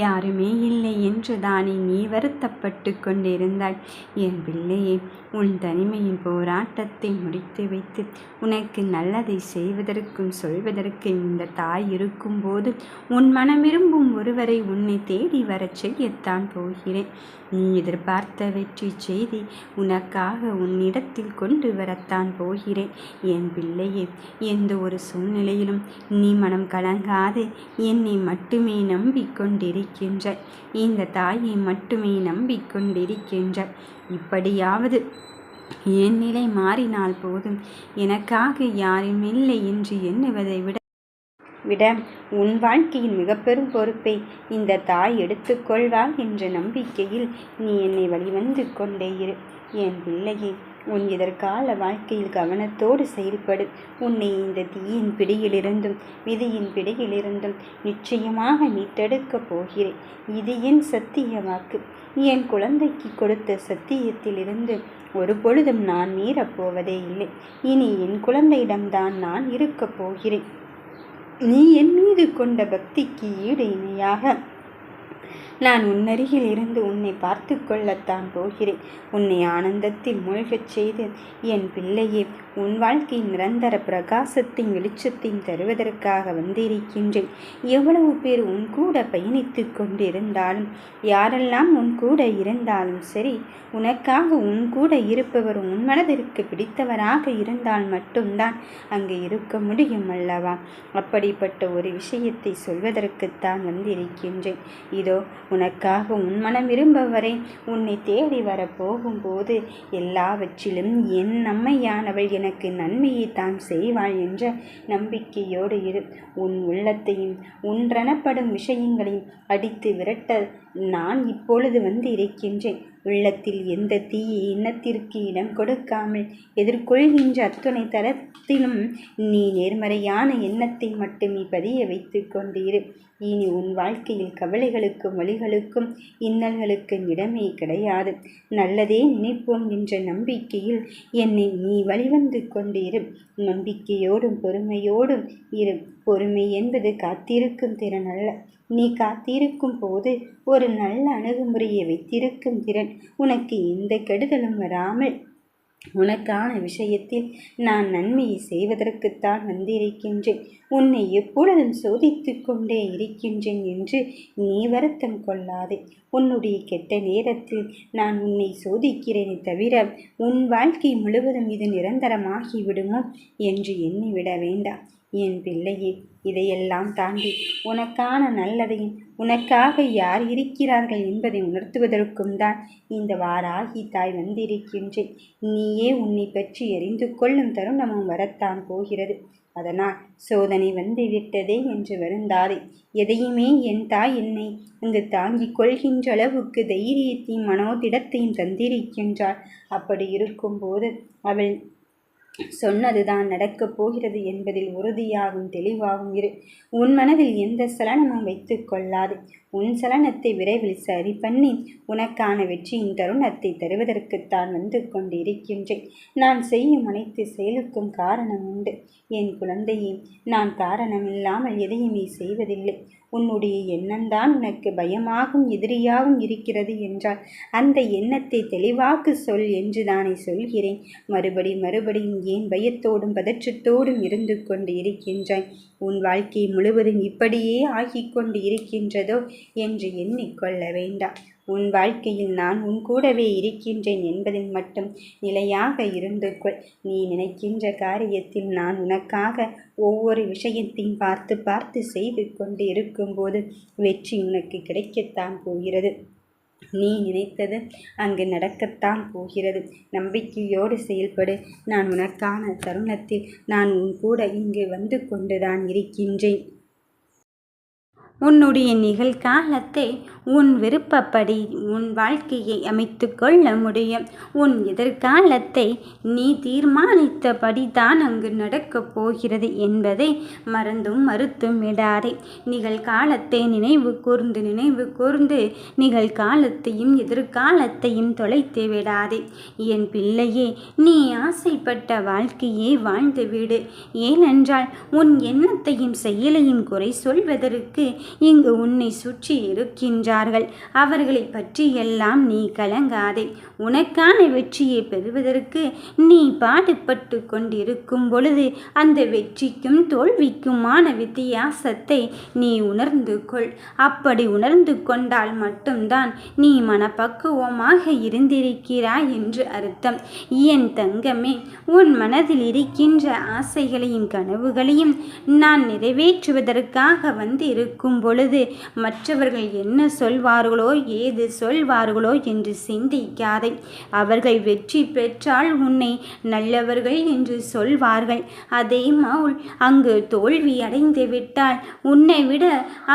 யாருமே இல்லை என்று தானே நீ வருத்தப்பட்டு கொண்டிருந்தாய். என் பிள்ளையே உன் தனிமையின் போராட்டத்தை முடித்து வைத்து உனக்கு நல்லதை செய்வதற்கும் சொல்வதற்கு இந்த தாய் இருக்கும்போது உன் மனம் விரும்பும் ஒருவரை உன்னை தேடி வரச் செய்யத்தான் போகிறேன். நீ எதிர்பார்த்த வெற்றி செய்தி உனக்காக உன்னிடத்தில் கொண்டு வரத்தான் போகிறேன். என் பிள்ளையே எந்த ஒரு சூழ்நிலையிலும் நீ மனம் கலங்காது. என்னை மட்டுமே நம்பிக்கொண்டிரு நம்பிக்கொண்டிருக்கின்ற இந்த தாயை மட்டுமே நம்பிக்கொண்டிருக்கின்ற இப்படியாவது என் நிலை மாறினால் போதும். எனக்காக யாரும் இல்லை என்று எண்ணுவதை விட விட உன் வாழ்க்கையின் மிக பெரும் பொறுப்பை இந்த தாய் எடுத்துக்கொள்வாள் என்ற நம்பிக்கையில் நீ என்னை வழிவந்து கொண்டே இரு. என் பிள்ளையை உன் எதிர்கால வாழ்க்கையில் கவனத்தோடு செயல்படு. உன்னை இந்த தீயின் பிடியிலிருந்தும் விதியின் பிடியிலிருந்தும் நிச்சயமாக மீட்டெடுக்கப் போகிறேன். இது என் சத்திய வாக்கு. என் குழந்தைக்கு கொடுத்த சத்தியத்திலிருந்து ஒரு பொழுதும் நான் மீறப்போவதே இல்லை. இனி என் குழந்தையிடம்தான் நான் இருக்கப் போகிறேன். நீ என் மீது கொண்ட பக்திக்கு ஈடு இணையாக நான் உன்னருகில் இருந்து உன்னை பார்த்து கொள்ளத்தான் போகிறேன். உன்னை ஆனந்தத்தில் மூழ்கச் செய்து என் பிள்ளையே உன் வாழ்க்கை நிரந்தர பிரகாசத்தையும் வெளிச்சத்தையும் தருவதற்காக வந்திருக்கின்றேன். எவ்வளவு பேர் உன் கூட பயணித்து கொண்டிருந்தாலும் யாரெல்லாம் உன் கூட இருந்தாலும் சரி உனக்காக உன் கூட இருப்பவர் உன் மனதிற்கு பிடித்தவராக இருந்தால் மட்டும்தான் அங்கு இருக்க முடியும் அல்லவா? அப்படிப்பட்ட ஒரு விஷயத்தை சொல்வதற்குத்தான் வந்திருக்கின்றேன். இதோ உனக்காக உன் மனம் விரும்பவரை உன்னை தேடி வரப்போகும்போது எல்லாவற்றிலும் என் நம்மையானவள் எனக்கு நன்மையை தான் செய்வாள் என்ற நம்பிக்கையோடு இரு. உன் உள்ளத்தையும் உன்றனப்படும் விஷயங்களையும் அடித்து விரட்ட நான் இப்பொழுது வந்து இருக்கின்றேன் உள்ளத்தில் எந்த தீய எண்ணத்திற்கு இடம் கொடுக்காமல் எதிர்கொள்கின்ற அத்துணை தரத்திலும் நீ நேர்மறையான எண்ணத்தை மட்டுமே பதிய வைத்து கொண்டிரு. இனி உன் வாழ்க்கையில் கவலைகளுக்கும் வழிகளுக்கும் இன்னல்களுக்கும் இடமே கிடையாது. நல்லதே நினைப்போம் என்ற நம்பிக்கையில் என்னை நீ வழிவந்து கொண்டிரு. நம்பிக்கையோடும் பொறுமையோடும் இரு. பொறுமை என்பது காத்திருக்கும் திறன் அல்ல. நீ காத்திருக்கும் போது ஒரு நல்ல அணுகுமுறையை வைத்திருக்கும் திறன். உனக்கு எந்த கெடுதலும் வராமல் உனக்கான விஷயத்தில் நான் நன்மையை செய்வதற்குத்தான் வந்திருக்கின்றேன். உன்னை எப்பொழுதும் சோதித்து கொண்டே இருக்கின்றேன் என்று நீ வருத்தம் கொள்ளாதே. உன்னுடைய கெட்ட நேரத்தில் நான் உன்னை சோதிக்கிறேனே தவிர உன் வாழ்க்கை முழுவதும் இது நிரந்தரமாகிவிடுமோ என்று எண்ணிவிட வேண்டாம். என் பிள்ளையே இதையெல்லாம் தாண்டி உனக்கான நல்லதையும் உனக்காக யார் இருக்கிறார்கள் என்பதை உணர்த்துவதற்கும் தான் இந்த வாராகி தாய் வந்திருக்கின்றேன். நீயே உன்னை பற்றி எரிந்து கொள்ளும் தருணமும் வரத்தான் போகிறது. அதனால் சோதனை வந்து விட்டதே என்று வருந்தாதே. எதையுமே என் தாய் என்னை அங்கு தாங்கிக் கொள்கின்ற அளவுக்கு தைரியத்தையும் மனோதிடத்தையும் தந்திருக்கின்றாள். அப்படி இருக்கும்போது அவள் சொன்னதுதான் நடக்கப் போகிறது என்பதில் உறுதியாகும் தெளிவாகும் இரு. உன் மனதில் எந்த சலனமும் வைத்து கொள்ளாது. உன் சலனத்தை விரைவில் சரி பண்ணி உனக்கான வெற்றியின் தருணத்தை தருவதற்குத்தான் வந்து கொண்டிருக்கின்றேன். நான் செய்யும் அனைத்து செயலுக்கும் காரணம் உண்டு. என் குழந்தையே நான் காரணமில்லாமல் எதையுமே செய்வதில்லை. உன்னுடைய எண்ணம்தான் உனக்கு பயமாகவும் எதிரியாகவும் இருக்கிறது என்றால் அந்த எண்ணத்தை தெளிவாக்கு சொல் என்று தானே சொல்கிறேன். மறுபடி மறுபடியும் ஏன் பயத்தோடும் பதற்றத்தோடும் இருந்து கொண்டு இருக்கின்றாய்? உன் வாழ்க்கை முழுவதும் இப்படியே ஆகிக்கொண்டு இருக்கின்றதோ என்று எண்ணிக்கொள்ள வேண்டாம். உன் வாழ்க்கையில் நான் உன் கூடவே இருக்கின்றேன் என்பதில் மட்டும் நிலையாக இருந்து கொள். நீ நினைக்கின்ற காரியத்தில் நான் உனக்காக ஒவ்வொரு விஷயத்தையும் பார்த்து பார்த்து செய்து கொண்டு இருக்கும்போது வெற்றி உனக்கு கிடைக்கத்தான் போகிறது. நீ நினைத்தது அங்கு நடக்கத்தான் போகிறது. நம்பிக்கையோடு செயல்படு. நான் உனக்கான தருணத்தில் நான் உன் கூட இங்கு வந்து கொண்டுதான் இருக்கின்றேன். உன்னுடைய நிகழ்காலத்தை உன் விருப்பப்படி உன் வாழ்க்கையை அமைத்து கொள்ள முடியும். உன் எதிர்காலத்தை நீ தீர்மானித்தபடி தான் அங்கு நடக்கப் போகிறது என்பதை மறந்தும் மறுத்தும் விடாதே. நிகழ்காலத்தை நினைவு கூர்ந்து நினைவு கூர்ந்து நிகழ்காலத்தையும் எதிர்காலத்தையும் தொலைத்து விடாதே. என் பிள்ளையே நீ ஆசைப்பட்ட வாழ்க்கையே வாழ்ந்துவிடு. ஏனென்றால் உன் எண்ணத்தையும் செயலையும் குறை சொல்வதற்கு இங்கு உன்னை சுற்றி இருக்கின்றார்கள். அவர்களை பற்றியெல்லாம் நீ கலங்காதே. உனக்கான வெற்றியை பெறுவதற்கு நீ பாடுபட்டு கொண்டிருக்கும் பொழுது அந்த வெற்றிக்கும் தோல்விக்குமான வித்தியாசத்தை நீ உணர்ந்து கொள். அப்படி உணர்ந்து கொண்டால் மட்டும்தான் நீ மனப்பக்குவமாக இருந்திருக்கிறாய் என்று அர்த்தம். என் தங்கமே உன் மனதில் இருக்கின்ற ஆசைகளையும் கனவுகளையும் நான் நிறைவேற்றுவதற்காக வந்து இருக்கும் பொழுது மற்றவர்கள் என்ன சொல்வார்களோ ஏது சொல்வார்களோ என்று சிந்திக்காதே. அவர்கள் வெற்றி பெற்றால் உன்னை நல்லவர்கள் என்று சொல்வார்கள். அதே மவுல் அங்கு தோல்வி அடைந்து விட்டால் உன்னை விட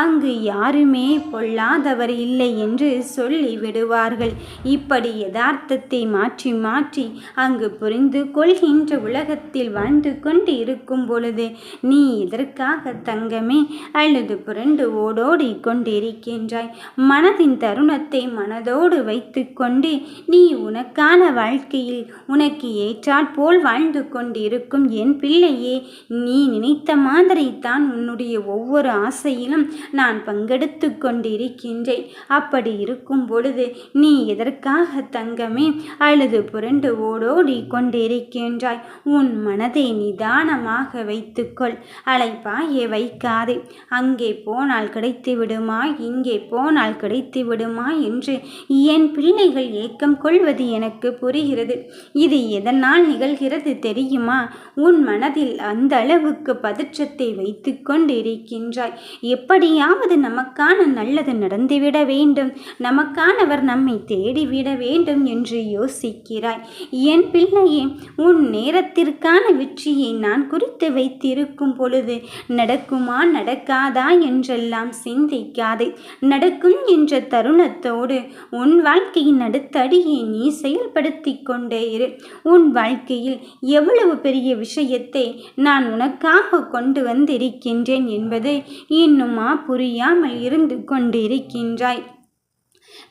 அங்கு யாருமே பொல்லாதவர் இல்லை என்று சொல்லி விடுவார்கள். இப்படி யதார்த்தத்தை மாற்றி மாற்றி அங்கு புரிந்து கொள்கின்ற உலகத்தில் வாழ்ந்து கொண்டு இருக்கும் பொழுது நீ இதற்காக தங்கமே? அல்லது புரண்டு ஓடோடி கொண்டிருக்கின்றாய் மனதின் தருணத்தை மனதோடு வைத்து கொண்டு நீ உனக்கான வாழ்க்கையில் உனக்கு ஏற்றாற் போல் வாழ்ந்து கொண்டிருக்கும் என் பிள்ளையே நீ நினைத்த மாதிரி தான் உன்னுடைய ஒவ்வொரு ஆசையிலும் நான் பங்கெடுத்து கொண்டிருக்கின்றேன். அப்படி இருக்கும் பொழுது நீ எதற்காக தங்கமே அழுது புரண்டு ஓடோடி கொண்டிருக்கின்றாய் உன் மனதை நிதானமாக வைத்துக்கொள். அலைப்பாய வைக்காதே. அங்கே போனால் கிடைத்து விடுமா இங்கே போனால் கிடைத்து விடுமா என்று என் பிள்ளைகள் ஏக்கம் கொள்வது எனக்கு புரிகிறது. இது எதனால் நிகழ்கிறது தெரியுமா? உன் மனதில் அந்த அளவுக்கு பதற்றத்தை வைத்து கொண்டிருக்கின்றாய். எப்படியாவது நமக்கான நல்லது நடந்துவிட வேண்டும். நமக்கானவர் நம்மை தேடிவிட வேண்டும் என்று யோசிக்கிறாய். என் பிள்ளையே உன் நேரத்திற்கான வெற்றியை நான் குறித்து வைத்திருக்கும் பொழுது நடக்குமா நடக்காதா? என்றெல்லாம் சிந்திக்காதே. நடக்கும் என்ற தருணத்தோடு உன் வாழ்க்கையின் அடுத்தடியை நீ செயல்படுத்தி கொண்டே இரு. உன் வாழ்க்கையில் எவ்வளவு பெரிய விஷயத்தை நான் உனக்காக கொண்டு வந்திருக்கின்றேன் என்பது இன்னுமா புரியாமல் இருந்து கொண்டிருக்கின்றாய்.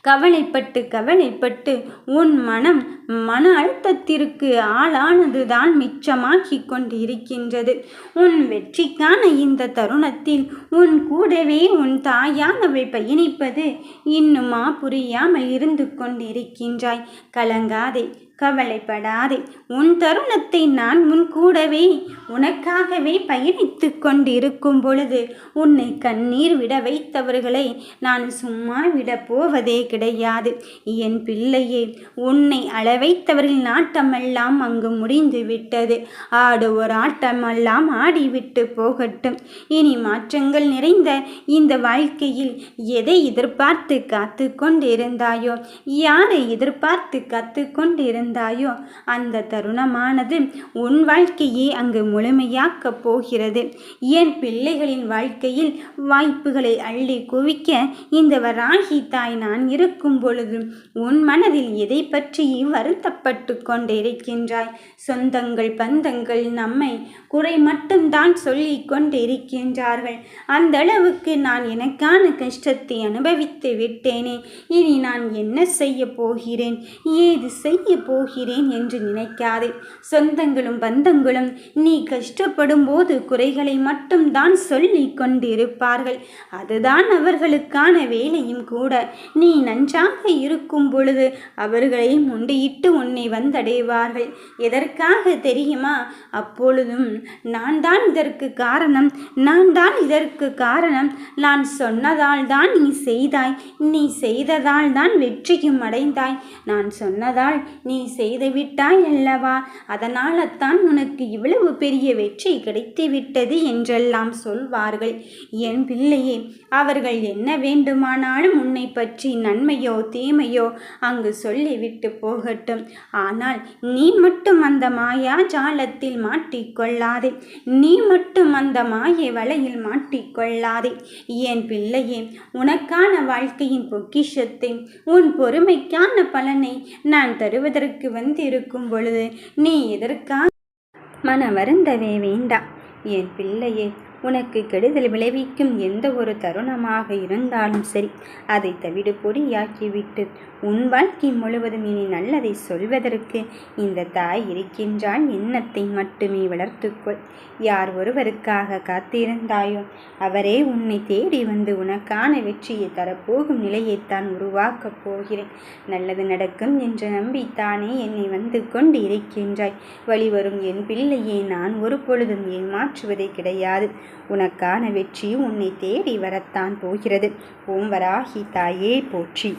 கவலைப்பட்டு கவலைப்பட்டு உன் மனம் மன அழுத்தத்திற்கு ஆளானதுதான் மிச்சமாகி கொண்டிருக்கின்றது. உன் வெற்றிக்கான இந்த தருணத்தில் உன் கூடவே உன் தாயானவை பயணிப்பது இன்னுமா புரியாமல் இருந்து கொண்டிருக்கின்றாய். கலங்காதே கவலைப்படாதே. உன் தருணத்தை நான் உன் கூடவே உனக்காகவே பயணித்து கொண்டிருக்கும் பொழுது உன்னை கண்ணீர் விட வைத்தவர்களை நான் சும்மா விட போவதே கிடையாது. என் பிள்ளையே உன்னை அளவைத்தவர்கள் நாட்டமெல்லாம் அங்கு முடிந்து விட்டது. ஆடு ஒரு ஆட்டமெல்லாம் ஆடிவிட்டு போகட்டும். இனி மாற்றங்கள் நிறைந்த இந்த வாழ்க்கையில் எதை எதிர்பார்த்து காத்து கொண்டிருந்தாயோ யாரை எதிர்பார்த்து காத்து கொண்டிருந்த இருந்தாயோ அந்த தருணமானது உன் வாழ்க்கையே அங்கு முழுமையாக்கப் போகிறது. என் பிள்ளைகளின் வாழ்க்கையில் வாய்ப்புகளை அள்ளி குவிக்க இந்த வராகி தாய் நான் இருக்கும் பொழுது உன் மனதில் எதை பற்றி வருத்தப்பட்டு கொண்டிருக்கின்றாய்? சொந்தங்கள் பந்தங்கள் நம்மை குறை மட்டும்தான் சொல்லி கொண்டிருக்கின்றார்கள். அந்த அளவுக்கு நான் எனக்கான கஷ்டத்தை அனுபவித்து விட்டேனே. இனி நான் என்ன செய்ய போகிறேன்? ஏது செய்ய போ போகிறேன் என்று நினைக்காதே. சொந்தங்களும் பந்தங்களும் நீ கஷ்டப்படும் போது குறைகளை மட்டும்தான் சொல்லி கொண்டிருப்பார்கள். அதுதான் அவர்களுக்கான வேலையும் கூட. நீ நன்றாக இருக்கும் பொழுது அவர்களை முண்டியிட்டு உன்னை வந்தடைவார்கள். எதற்காக தெரியுமா? அப்பொழுதும் நான் தான் இதற்கு காரணம். நான் தான் இதற்கு காரணம். நான் சொன்னதால் தான் நீ செய்தாய். நீ செய்ததால் தான் வெற்றியும் அடைந்தாய். நான் சொன்னதால் நீ செய்து விட்டாய் அல்லவா? அதனால்தான் உனக்கு இவ்வளவு பெரிய வெற்றி கிடைத்து விட்டது என்றெல்லாம் சொல்வார்கள். என் பிள்ளையே அவர்கள் என்ன வேண்டுமானாலும் உன்னை பற்றி நன்மையோ தீமையோ அங்கு சொல்லிவிட்டு போகட்டும். ஆனால் நீ மட்டும் அந்த மாயா ஜாலத்தில் மாட்டிக்கொள்ளாதே நீ மட்டும் அந்த மாயை வலையில் மாட்டிக்கொள்ளாதே என் பிள்ளையே உனக்கான வாழ்க்கையின் பொக்கிஷத்தை உன் பொறுமைக்கான பலனை நான் தருவதற்கு வந்து வந்திருக்கும் பொழுது நீ எதற்காக மன வருந்தவே வேண்டாம்? என் பிள்ளையே உனக்கு கெடுதல் விளைவிக்கும் எந்த ஒரு தருணமாக இருந்தாலும் சரி அதை தவிடு பொடியாக்கிவிட்டு உன் வாழ்க்கை முழுவதும் இனி நல்லதை சொல்வதற்கு இந்த தாய் இருக்கின்றால் எண்ணத்தை மட்டுமே வளர்த்துக்கொள். யார் ஒருவருக்காக காத்திருந்தாயோ அவரே உன்னை தேடி வந்து உனக்கான வெற்றியை தரப்போகும் நிலையைத்தான் உருவாக்கப் போகிறேன். நல்லது நடக்கும் என்று நம்பித்தானே என்னை வந்து கொண்டு இருக்கின்றாய். வழிவரும் என் பிள்ளையை நான் ஒரு பொழுதும் ஏமாற்றுவதே கிடையாது. உனக்கான வெற்றி உன்னை தேடி வரத்தான் போகிறது. ஓம் வராகி தாயே போற்றி.